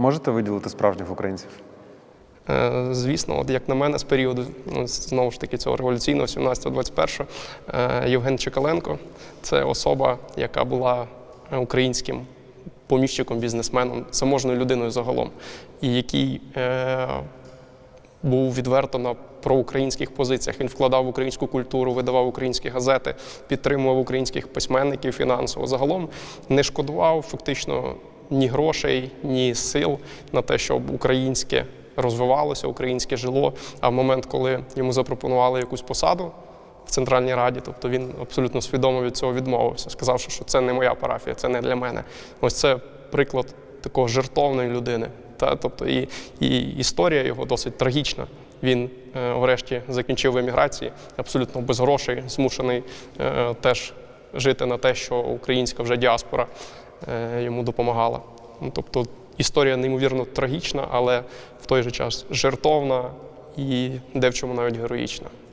Можете виділити справжніх українців? Е, Звісно, от як на мене, з періоду ну, знову ж таки цього революційного 17-21 е, Євген Чекаленко це особа, яка була українським поміщиком, бізнесменом, заможною людиною загалом, і який е, був відверто на проукраїнських позиціях. Він вкладав українську культуру, видавав українські газети, підтримував українських письменників фінансово. Загалом не шкодував фактично ні грошей, ні сил на те, щоб українське розвивалося, українське жило. А в момент, коли йому запропонували якусь посаду в Центральній Раді, тобто він абсолютно свідомо від цього відмовився, сказавши, що це не моя парафія, це не для мене. Ось це приклад такого жертовної людини. Та, тобто і, і історія його досить трагічна. Він е, врешті закінчив еміграції, абсолютно без грошей, змушений е, теж жити на те, що українська вже діаспора йому допомагала. Ну, тобто історія неймовірно трагічна, але в той же час жертовна і де в чому навіть героїчна.